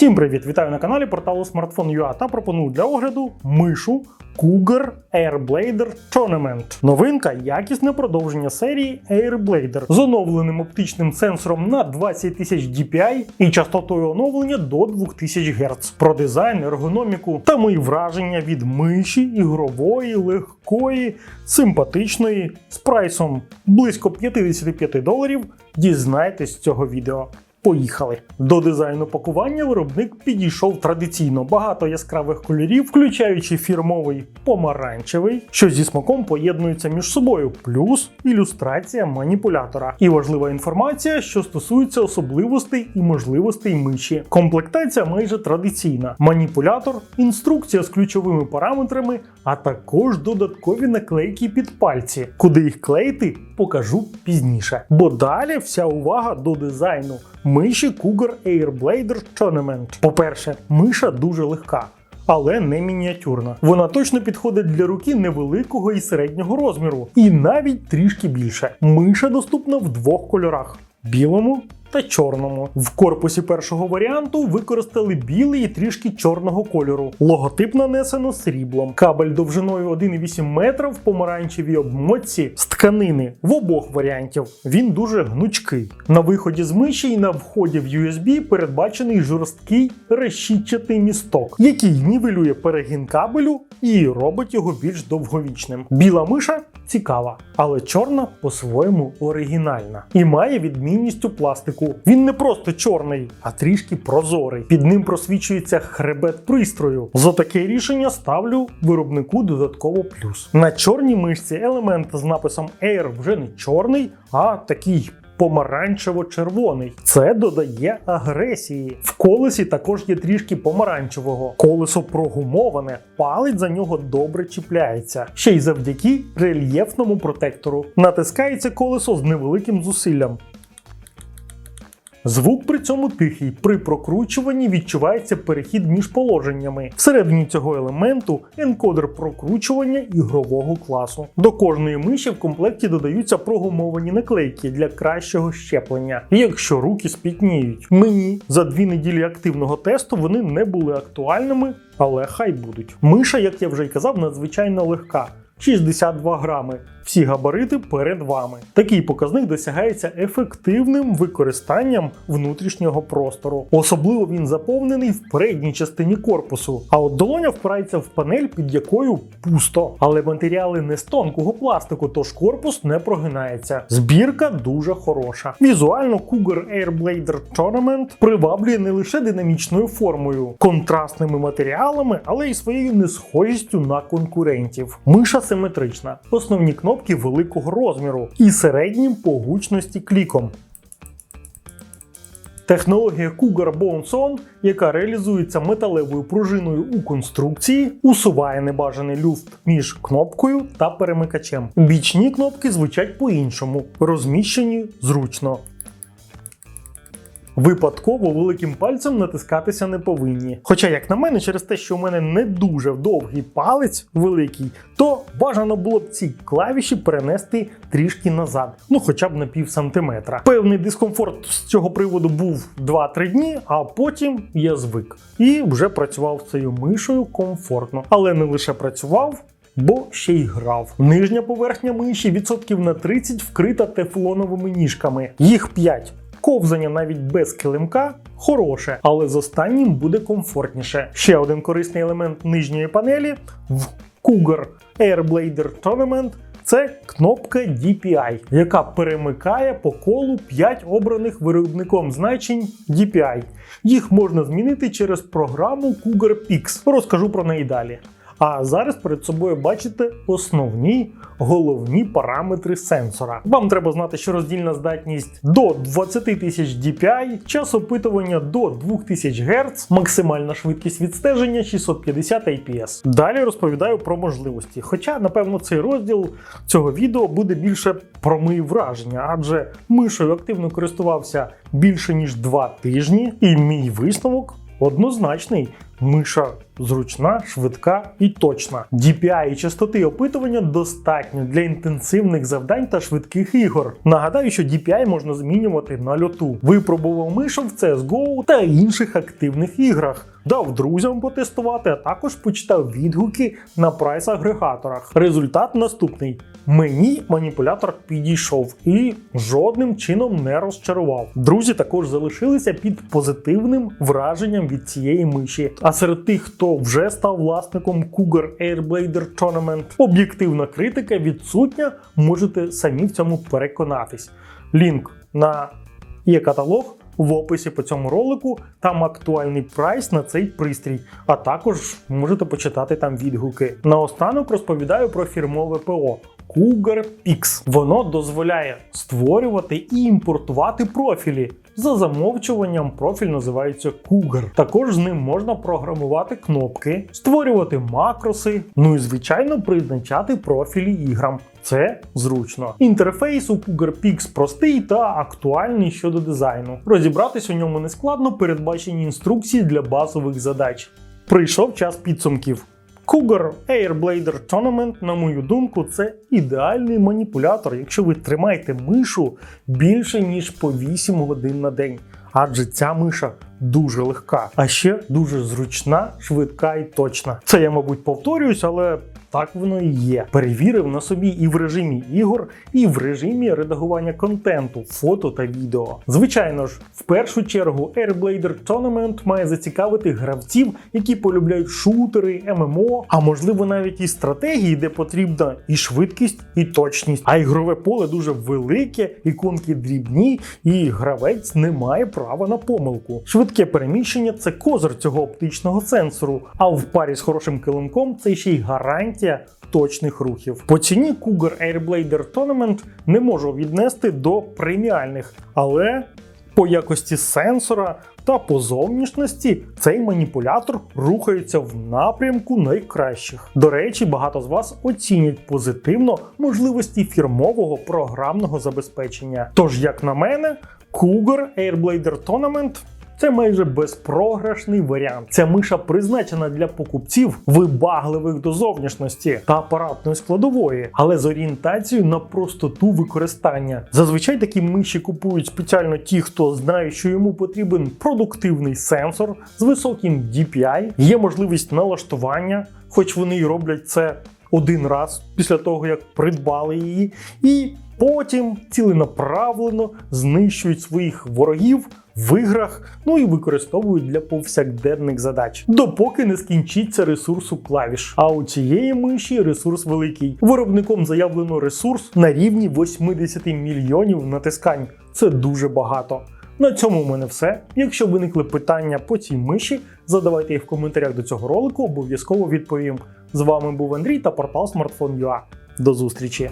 Всім привіт! Вітаю на каналі порталу Smartphone.ua та пропоную для огляду мишу Cougar Airblader Tournament. Новинка якісне продовження серії Airblader з оновленим оптичним сенсором на 20 тисяч DPI і частотою оновлення до 2000 Гц. Про дизайн, ергономіку та мої враження від миші ігрової, легкої, симпатичної з прайсом близько 55 доларів. Дізнайтесь з цього відео. Поїхали до дизайну пакування. Виробник підійшов традиційно багато яскравих кольорів, включаючи фірмовий помаранчевий, що зі смаком поєднуються між собою, плюс ілюстрація маніпулятора. І важлива інформація, що стосується особливостей і можливостей миші. Комплектація майже традиційна: маніпулятор, інструкція з ключовими параметрами, а також додаткові наклейки під пальці. Куди їх клеїти, покажу пізніше. Бо далі вся увага до дизайну миші Cougar Airblader Tournament. По-перше, миша дуже легка. Але не мініатюрна. Вона точно підходить для руки невеликого і середнього розміру, і навіть трішки більше. Миша доступна в двох кольорах: білому та чорному. В корпусі першого варіанту використали білий і трішки чорного кольору. Логотип нанесено сріблом. Кабель довжиною 1,8 метра в помаранчевій обмотці з тканини в обох варіантів. Він дуже гнучкий. На виході з миші і на вході в USB передбачений жорсткий решітчатий місток, який нівелює перегін кабелю і робить його більш довговічним. Біла миша цікава, але чорна по-своєму оригінальна і має відмінність у пластику. Він не просто чорний, а трішки прозорий. Під ним просвічується хребет пристрою. За таке рішення ставлю виробнику додатково плюс. На чорній мишці елемент з написом Air вже не чорний, а такий. Помаранчево-червоний. Це додає агресії. В колесі також є трішки помаранчевого. Колесо прогумоване, палець за нього добре чіпляється. Ще й завдяки рельєфному протектору. Натискається колесо з невеликим зусиллям. Звук при цьому тихий. При прокручуванні відчувається перехід між положеннями. Всередині цього елементу енкодер прокручування ігрового класу. До кожної миші в комплекті додаються прогумовані наклейки для кращого щеплення. Якщо руки спітніють. Мені за дві неділі активного тесту вони не були актуальними, але хай будуть. Миша, як я вже й казав, надзвичайно легка. 62 грами. Всі габарити перед вами. Такий показник досягається ефективним використанням внутрішнього простору. Особливо він заповнений в передній частині корпусу. А от долоня впирається в панель, під якою пусто. Але матеріали не з тонкого пластику, тож корпус не прогинається. Збірка дуже хороша. Візуально Cougar Airblader Tournament приваблює не лише динамічною формою, контрастними матеріалами, але й своєю несхожістю на конкурентів. Миша симетрична. Основні кнопки великого розміру і середнім по гучності кліком. Технологія Cougar Bones On, яка реалізується металевою пружиною у конструкції, усуває небажаний люфт між кнопкою та перемикачем. Бічні кнопки звучать по-іншому, розміщені зручно. Випадково великим пальцем натискатися не повинні. Хоча, як на мене, через те, що у мене не дуже довгий палець великий, то бажано було б ці клавіші перенести трішки назад, ну хоча б на пів сантиметра. Певний дискомфорт з цього приводу був 2-3 дні, а потім я звик і вже працював цією мишою комфортно. Але не лише працював. Бо ще й грав. Нижня поверхня миші відсотків на 30 вкрита тефлоновими ніжками. Їх 5. Ковзання навіть без килимка хороше, але з останнім буде комфортніше. Ще один корисний елемент нижньої панелі в Cougar Airblader Tournament це кнопка DPI, яка перемикає по колу 5 обраних виробником значень DPI. Їх можна змінити через програму Cougar Pix. Розкажу про неї далі. А зараз перед собою бачите основні головні параметри сенсора. Вам треба знати, що роздільна здатність до 20 тисяч DPI, час опитування до 2000 Гц, максимальна швидкість відстеження 650 IPS. Далі розповідаю про можливості. Хоча, напевно, цей розділ цього відео буде більше про мої враження, адже мишою активно користувався більше ніж 2 тижні, і мій висновок однозначний. Миша зручна, швидка і точна. DPI і частоти опитування достатньо для інтенсивних завдань та швидких ігор. Нагадаю, що DPI можна змінювати на льоту. Випробував мишу в CSGO та інших активних іграх. Дав друзям потестувати, а також почитав відгуки на прайс-агрегаторах. Результат наступний: мені маніпулятор підійшов і жодним чином не розчарував. Друзі також залишилися під позитивним враженням від цієї миші. А серед тих, хто вже став власником Cougar Airblader Tournament, об'єктивна критика відсутня, можете самі в цьому переконатись. Лінк на є каталог в описі по цьому ролику. Там актуальний прайс на цей пристрій, а також можете почитати там відгуки. Наостанок розповідаю про фірмове ПО. Cougar Pix. Воно дозволяє створювати і імпортувати профілі. За замовчуванням профіль називається Cougar. Також з ним можна програмувати кнопки, створювати макроси, ну і звичайно призначати профілі іграм. Це зручно. Інтерфейс у Cougar Pix простий та актуальний щодо дизайну. Розібратись у ньому не складно, передбачені інструкції для базових задач. Прийшов час підсумків. Cougar Airblader Tournament, на мою думку, це ідеальний маніпулятор, якщо ви тримаєте мишу більше ніж по 8 годин на день. Адже ця миша дуже легка, а ще дуже зручна, швидка і точна. Це я, мабуть, повторююсь, але так воно і є. Перевірив на собі і в режимі ігор, і в режимі редагування контенту, фото та відео. Звичайно ж, в першу чергу Airblader Tournament має зацікавити гравців, які полюбляють шутери, ММО, а можливо навіть і стратегії, де потрібна і швидкість, і точність. А ігрове поле дуже велике, іконки дрібні, і гравець не має права на помилку. Швидке переміщення це козир цього оптичного сенсору, а в парі з хорошим килимком це ще й гарантія. Точних рухів по ціні Cougar Airblader Tournament не можу віднести до преміальних, але по якості сенсора та по зовнішності цей маніпулятор рухається в напрямку найкращих. До речі, багато з вас оцінять позитивно можливості фірмового програмного забезпечення. Тож, як на мене, Cougar Airblader Tournament це майже безпрограшний варіант. Ця миша призначена для покупців вибагливих до зовнішності та апаратної складової, але з орієнтацією на простоту використання. Зазвичай такі миші купують спеціально ті, хто знає, що йому потрібен продуктивний сенсор з високим DPI, є можливість налаштування, хоч вони й роблять це один раз після того, як придбали її, і потім ціленаправлено знищують своїх ворогів в іграх, ну і використовують для повсякденних задач, допоки не скінчиться ресурс у клавіш. А у цієї миші ресурс великий. Виробником заявлено ресурс на рівні 80 мільйонів натискань. Це дуже багато. На цьому в мене все. Якщо виникли питання по цій миші, задавайте їх в коментарях до цього ролику, обов'язково відповім. З вами був Андрій та портал Smartphone.ua. До зустрічі!